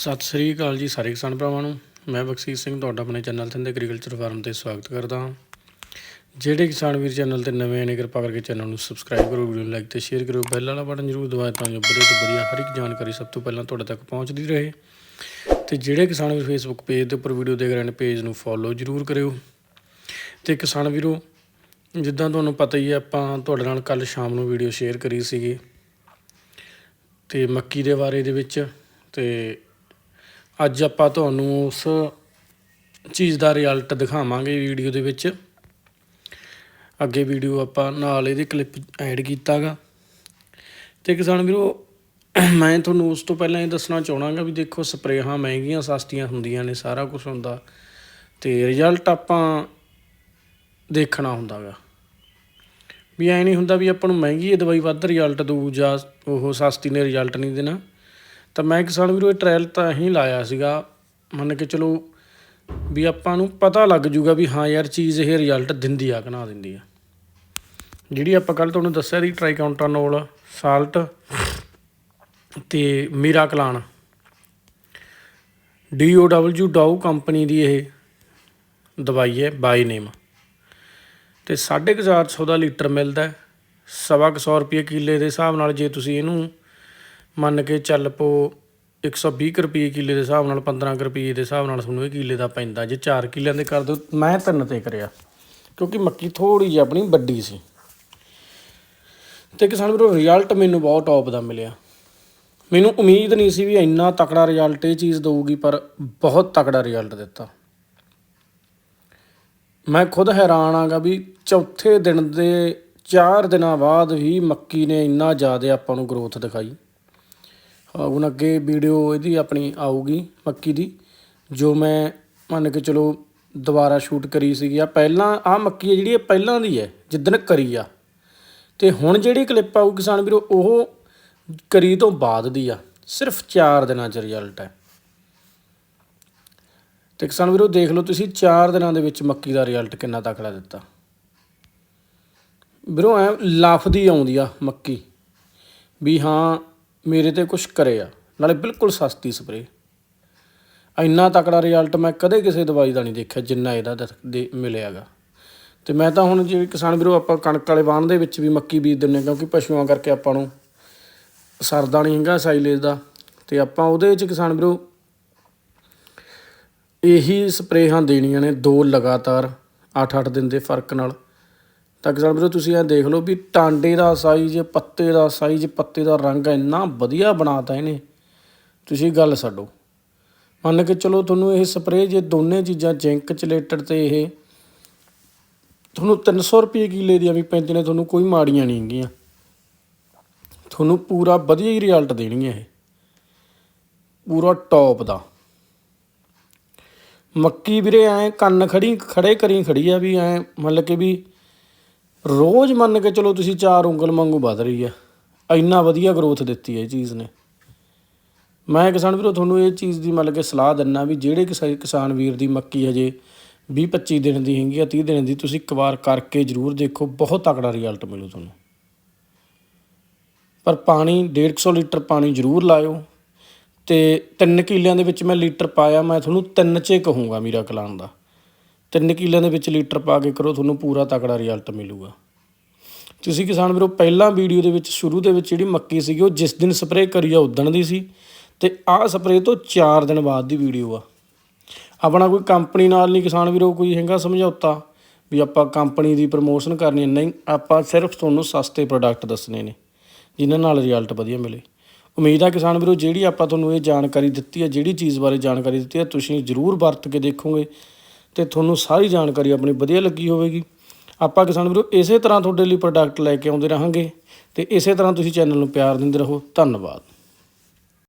ਸਤਿ ਸ੍ਰੀ ਅਕਾਲ ਜੀ ਸਾਰੇ ਕਿਸਾਨ ਭਰਾਵਾਂ ਨੂੰ। ਮੈਂ ਬਖਸ਼ੀਸ਼ ਸਿੰਘ ਤੁਹਾਡਾ ਆਪਣੇ ਚੈਨਲ ਤੇ ਐਗਰੀਕਲਚਰ ਫਾਰਮ ਤੇ ਸਵਾਗਤ ਕਰਦਾ ਹਾਂ। ਜਿਹੜੇ ਕਿਸਾਨ ਵੀਰ ਚੈਨਲ ਤੇ ਨਵੇਂ ਨੇ, ਕਿਰਪਾ ਕਰਕੇ ਚੈਨਲ ਨੂੰ ਸਬਸਕ੍ਰਾਈਬ ਕਰੋ ਵੀਡੀਓ ਨੂੰ ਲਾਈਕ ਤੇ ਸ਼ੇਅਰ ਕਰੋ ਬੈਲ ਵਾਲਾ ਬਟਨ ਜ਼ਰੂਰ ਦਬਾਓ ਤਾਂ ਜੋ ਵਧੀਆ ਤੋਂ ਵਧੀਆ ਹਰ ਇੱਕ ਜਾਣਕਾਰੀ ਸਭ ਤੋਂ ਪਹਿਲਾਂ ਤੁਹਾਡੇ ਤੱਕ ਪਹੁੰਚਦੀ ਰਹੇ। ਤੇ ਜਿਹੜੇ ਕਿਸਾਨ ਵੀਰ ਫੇਸਬੁੱਕ ਪੇਜ ਦੇ ਉੱਪਰ ਵੀਡੀਓ ਦੇਖ ਰਹੇ ਨੇ ਪੇਜ ਨੂੰ ਫੋਲੋ ਜ਼ਰੂਰ ਕਰਿਓ। ਤੇ ਕਿਸਾਨ ਵੀਰੋ, ਜਿੱਦਾਂ ਤੁਹਾਨੂੰ ਪਤਾ ਹੀ ਹੈ ਆਪਾਂ ਤੁਹਾਡੇ ਨਾਲ ਕੱਲ ਸ਼ਾਮ ਨੂੰ ਵੀਡੀਓ ਸ਼ੇਅਰ ਕਰੀ ਸੀਗੀ। ਤੇ ਮੱਕੀ ਦੇ ਬਾਰੇ ਦੇ ਵਿੱਚ ਤੇ ਅੱਜ ਆਪਾਂ ਤੁਹਾਨੂੰ ਉਸ ਚੀਜ਼ ਦਾ ਰਿਜ਼ਲਟ ਦਿਖਾਵਾਂਗੇ ਵੀਡੀਓ ਦੇ ਵਿੱਚ। ਅੱਗੇ ਵੀਡੀਓ ਆਪਾਂ ਨਾਲ ਇਹਦੇ ਕਲਿੱਪ ਐਡ ਕੀਤਾਗਾ। ਤੇ ਕਿਸਾਨ ਵੀਰੋ, ਮੈਂ ਤੁਹਾਨੂੰ ਉਸ ਤੋਂ ਪਹਿਲਾਂ ਇਹ ਦੱਸਣਾ ਚਾਹਣਾਗਾ ਵੀ ਦੇਖੋ ਸਪਰੇਹਾਂ ਮਹਿੰਗੀਆਂ ਸਸਤੀਆਂ ਹੁੰਦੀਆਂ ਨੇ, ਸਾਰਾ ਕੁਝ ਹੁੰਦਾ। ਤੇ ਰਿਜ਼ਲਟ ਆਪਾਂ ਦੇਖਣਾ ਹੁੰਦਾਗਾ। ਵੀ ਐ ਨਹੀਂ ਹੁੰਦਾ ਵੀ ਆਪਾਂ ਨੂੰ ਮਹਿੰਗੀ ਦਵਾਈ ਵੱਧ ਰਿਜ਼ਲਟ ਦਊ ਜਾਂ ਉਹ ਸਸਤੀ ਨੇ ਰਿਜ਼ਲਟ ਨਹੀਂ ਦੇਣਾ। ਤਾਂ ਮੈਂ ਕਿਸਾਨ ਵੀਰੋ, ਇਹ ਟ੍ਰਾਇਲ ਤਾਂ ਹੀ ਲਾਇਆ ਸੀਗਾ। ਮੰਨ ਕੇ ਚਲੋ ਵੀ ਆਪਾਂ ਨੂੰ ਪਤਾ ਲੱਗ ਜੂਗਾ ਵੀ ਹਾਂ ਯਾਰ, ਚੀਜ਼ ਇਹ ਰਿਜ਼ਲਟ ਦਿੰਦੀ ਆ ਕਿ ਨਾ ਦਿੰਦੀ ਆ। ਜਿਹੜੀ ਆਪਾਂ ਕੱਲ ਤੁਹਾਨੂੰ ਦੱਸਿਆ ਦੀ ਟ੍ਰਾਈਕਾਉਂਟਾਨੋਲ ਸਾਲਟ ਤੇ ਮੀਰਾਕਲਾਨ ਡੀਓਡਬਲਯੂ ਡਾਊ ਕੰਪਨੀ ਦੀ ਇਹ ਦਵਾਈ ਹੈ ਬਾਈ ਨੇਮ ਤੇ 450 ਦਾ ਲੀਟਰ ਮਿਲਦਾ ਹੈ। ਸਵਾ ਕੁ ਸੌ ਰੁਪਏ ਕਿੱਲੇ ਦੇ ਹਿਸਾਬ ਨਾਲ ਜੇ ਤੁਸੀਂ ਇਹਨੂੰ ਮੰਨ ਕੇ ਚੱਲ ਪੋ 120 ਕੁ ਰੁਪਏ ਕਿੱਲੇ ਦੇ ਹਿਸਾਬ ਨਾਲ 15 ਕੁ ਰੁਪਏ ਦੇ ਹਿਸਾਬ ਨਾਲ ਤੁਹਾਨੂੰ ਇਹ ਕਿੱਲੇ ਦਾ ਪੈਂਦਾ। ਜੇ 4 ਕਿੱਲਿਆਂ ਦੇ ਕਰ ਦਿਓ ਮੈਂ ਤਿੰਨ ਤੇ ਕਰਿਆ। ਕਿਉਂਕਿ ਮੱਕੀ ਥੋੜੀ ਜਿਹੀ ਆਪਣੀ ਵੱਡੀ ਸੀ। ਤੇ ਕਿਸਾਨ ਵੀਰੋ ਰਿਜ਼ਲਟ ਮੈਨੂੰ ਬਹੁਤ ਟੌਪ ਦਾ ਮਿਲਿਆ। ਮੈਨੂੰ ਉਮੀਦ ਨਹੀਂ ਸੀ ਵੀ ਇੰਨਾ ਤਕੜਾ ਰਿਜ਼ਲਟ ਇਹ ਚੀਜ਼ ਦੇਊਗੀ, ਪਰ ਬਹੁਤ ਤਕੜਾ ਰਿਜ਼ਲਟ ਦਿੱਤਾ। ਮੈਂ ਖੁਦ ਹੈਰਾਨ ਆਗਾ ਵੀ ਚੌਥੇ ਦਿਨ ਦੇ 4 ਦਿਨਾਂ ਬਾਅਦ ਵੀ ਮੱਕੀ ਨੇ ਇੰਨਾ ਜ਼ਿਆਦਾ ਆਪਾਂ ਨੂੰ ਗਰੋਥ ਦਿਖਾਈ। ਹੁਣ ਅੱਗੇ ਵੀਡੀਓ ਇਹਦੀ ਆਪਣੀ ਆਊਗੀ ਮੱਕੀ ਦੀ, ਜੋ ਮੈਂ ਮੰਨ ਕੇ ਚਲੋ ਦੁਬਾਰਾ ਸ਼ੂਟ ਕਰੀ ਸੀਗੀ। ਆ ਪਹਿਲਾਂ ਆ ਮੱਕੀ ਹੈ ਜਿਹੜੀ ਇਹ ਪਹਿਲਾਂ ਦੀ ਹੈ, ਜਿੱਦਣ ਕਰੀ ਆ। ਤੇ ਹੁਣ ਜਿਹੜੀ ਕਲਿੱਪ ਆਊ ਕਿਸਾਨ ਵੀਰੋ, ਉਹ ਕਰੀ ਤੋਂ ਬਾਅਦ ਦੀ ਆ, ਸਿਰਫ 4 ਦਿਨਾਂ ਚ ਰਿਜ਼ਲਟ ਹੈ। ਤੇ ਕਿਸਾਨ ਵੀਰੋ, ਦੇਖ ਲਓ ਤੁਸੀਂ 4 ਦਿਨਾਂ ਦੇ ਵਿੱਚ ਮੱਕੀ ਦਾ ਰਿਜ਼ਲਟ ਕਿੰਨਾ ਤਕੜਾ ਦਿੱਤਾ। ਵੀਰੋ, ਐ ਲਾਫਦੀ ਆਉਂਦੀ ਆ ਮੱਕੀ, ਵੀ ਹਾਂ ਮੇਰੇ ਤੇ ਕੁਝ ਕਰੇ ਆ। ਨਾਲੇ ਬਿਲਕੁਲ ਸਸਤੀ ਸਪਰੇ ਇੰਨਾ ਤਕੜਾ ਰਿਜ਼ਲਟ ਮੈਂ ਕਦੇ ਕਿਸੇ ਦਵਾਈ ਦਾ ਨਹੀਂ ਦੇਖਿਆ ਜਿੰਨਾ ਇਹਦਾ ਦਿਖ- ਦੇ ਮਿਲਿਆਗਾ ਤੇ ਮੈਂ ਤਾਂ ਹੁਣ ਜਿਵੇਂ ਕਿਸਾਨ ਵੀਰੋ, ਆਪਾਂ ਕਣਕ ਵਾਲੇ ਬਾਣ ਦੇ ਵਿੱਚ ਵੀ ਮੱਕੀ ਬੀਜ ਦਿੰਦੇ ਹਾਂ ਕਿਉਂਕਿ ਪਸ਼ੂਆਂ ਕਰਕੇ ਆਪਾਂ ਨੂੰ ਸਰਦਾ ਨਹੀਂ ਹੈਗਾ ਸਾਈਲੇਜ ਦਾ। ਤੇ ਆਪਾਂ ਉਹਦੇ ਵਿੱਚ ਕਿਸਾਨ ਵੀਰੋ, ਇਹੀ ਸਪਰੇਹਾਂ ਦੇਣੀਆਂ ਨੇ ਦੋ ਲਗਾਤਾਰ 8-8 ਦਿਨ ਦੇ ਫ਼ਰਕ ਨਾਲ। ਤਾਂ ਕਿਸਾਨ ਵੀਰੋ, ਤੁਸੀਂ ਇਹ ਦੇਖ ਲਓ ਵੀ ਟਾਂਡੇ ਦਾ ਸਾਈਜ਼ ਪੱਤੇ ਦਾ ਸਾਈਜ਼ ਪੱਤੇ ਦਾ ਰੰਗ ਇੰਨਾ ਵਧੀਆ ਬਣਾਤਾ ਇਹਨੇ। ਤੁਸੀਂ ਗੱਲ ਛੱਡੋ। ਮੰਨ ਕੇ ਚਲੋ ਤੁਹਾਨੂੰ ਇਹ ਸਪਰੇਅ ਜੇ ਦੋਨੇ ਚੀਜ਼ਾਂ ਜ਼ਿੰਕ ਚਲੇਟਡ ਤੇ ਇਹ, ਤੁਹਾਨੂੰ 300 ਰੁਪਏ ਕਿੱਲੇ ਦੀਆਂ ਵੀ ਪੈਂਦੀਆਂ ਨੇ, ਤੁਹਾਨੂੰ ਕੋਈ ਮਾੜੀਆਂ ਨਹੀਂ ਹੈਗੀਆਂ। ਤੁਹਾਨੂੰ ਪੂਰਾ ਵਧੀਆ ਹੀ ਰਿਜ਼ਲਟ ਦੇਣਗੀਆਂ ਇਹ। ਪੂਰਾ ਟੌਪ ਦਾ। ਮੱਕੀ ਵੀਰੇ ਐ ਕੰਨ ਖੜੀ, ਖੜੇ ਕਰੀ ਖੜੀ ਆ ਵੀ ਐ, ਮਤਲਬ ਕਿ ਵੀ ਰੋਜ਼ ਮੰਨ ਕੇ ਚਲੋ ਤੁਸੀਂ ਚਾਰ ਉਂਗਲ ਵਾਂਗੂ ਵੱਧ ਰਹੀ ਹੈ ਇੰਨਾ ਵਧੀਆ ਗਰੋਥ ਦਿੱਤੀ ਹੈ ਇਹ ਚੀਜ਼ ਨੇ। ਮੈਂ ਕਿਸਾਨ ਵੀਰੋ, ਤੁਹਾਨੂੰ ਇਹ ਚੀਜ਼ ਦੀ ਮਤਲਬ ਕਿ ਸਲਾਹ ਦਿੰਨਾ ਵੀ ਜਿਹੜੇ ਕਿਸਾ- ਕਿਸਾਨ ਵੀਰ ਦੀ ਮੱਕੀ ਹਜੇ 20 25 ਦਿਨ ਦੀ ਹੈਗੀ ਆ 30 ਦਿਨ ਦੀ, ਤੁਸੀਂ ਇੱਕ ਵਾਰ ਕਰਕੇ ਜ਼ਰੂਰ ਦੇਖੋ, ਬਹੁਤ ਤਕੜਾ ਰਿਜ਼ਲਟ ਮਿਲੂ ਤੁਹਾਨੂੰ। ਪਰ ਪਾਣੀ 150 ਲੀਟਰ ਪਾਣੀ ਜ਼ਰੂਰ ਲਾਇਓ। ਤੇ 3 ਕਿੱਲਿਆਂ ਦੇ ਵਿੱਚ ਮੈਂ ਲੀਟਰ ਪਾਇਆ, ਮੈਂ ਤੁਹਾਨੂੰ ਤਿੰਨ 'ਚ ਕਹੂੰਗਾ ਮੀਰਾ ਕਲਾਨ ਦਾ। ਤਿੰਨ ਕਿੱਲਿਆਂ ਦੇ ਵਿੱਚ ਲੀਟਰ ਪਾ ਕੇ ਕਰੋ, ਤੁਹਾਨੂੰ ਪੂਰਾ ਤਕੜਾ ਰਿਜ਼ਲਟ ਮਿਲੂਗਾ। ਤੁਸੀਂ ਕਿਸਾਨ ਵੀਰੋ, ਪਹਿਲਾਂ ਵੀਡੀਓ ਦੇ ਵਿੱਚ, ਸ਼ੁਰੂ ਦੇ ਵਿੱਚ ਜਿਹੜੀ ਮੱਕੀ ਸੀਗੀ, ਉਹ ਜਿਸ ਦਿਨ ਸਪਰੇਅ ਕਰੀ ਆ ਉਦਣ ਦੀ ਸੀ। ਤੇ ਆਹ ਸਪਰੇਅ ਤੋਂ 4 ਦਿਨ ਬਾਅਦ ਦੀ ਵੀਡੀਓ ਆ। ਆਪਣਾ ਕੋਈ ਕੰਪਨੀ ਨਾਲ ਨਹੀਂ ਕਿਸਾਨ ਵੀਰੋ, ਕੋਈ ਹੈਗਾ ਸਮਝੌਤਾ ਵੀ ਆਪਾਂ ਕੰਪਨੀ ਦੀ ਪ੍ਰਮੋਸ਼ਨ ਕਰਨੀ ਹੈ। ਨਹੀਂ, ਆਪਾਂ ਸਿਰਫ ਤੁਹਾਨੂੰ ਸਸਤੇ ਪ੍ਰੋਡਕਟ ਦੱਸਣੇ ਨੇ, ਜਿਨ੍ਹਾਂ ਨਾਲ ਰਿਜ਼ਲਟ ਵਧੀਆ ਮਿਲੇ। ਉਮੀਦ ਆ ਕਿਸਾਨ ਵੀਰੋ, ਜਿਹੜੀ ਆਪਾਂ ਤੁਹਾਨੂੰ ਇਹ ਜਾਣਕਾਰੀ ਦਿੱਤੀ ਹੈ, ਜਿਹੜੀ ਚੀਜ਼ ਬਾਰੇ ਜਾਣਕਾਰੀ ਦਿੱਤੀ ਹੈ, ਤੁਸੀਂ ਜ਼ਰੂਰ ਵਰਤ ਕੇ ਦੇਖੋਗੇ। ਤੇ ਤੁਹਾਨੂੰ ਸਾਰੀ ਜਾਣਕਾਰੀ ਆਪਣੀ ਵਧੀਆ ਲੱਗੀ ਹੋਵੇਗੀ। ਆਪਾਂ ਕਿਸਾਨ ਵੀਰੋ, ਇਸੇ ਤਰ੍ਹਾਂ ਤੁਹਾਡੇ ਲਈ ਪ੍ਰੋਡਕਟ ਲੈ ਕੇ ਆਉਂਦੇ ਰਹਾਂਗੇ ਤੇ ਇਸੇ ਤਰ੍ਹਾਂ ਤੁਸੀਂ ਚੈਨਲ ਨੂੰ ਪਿਆਰ ਦਿੰਦੇ ਰਹੋ। ਧੰਨਵਾਦ।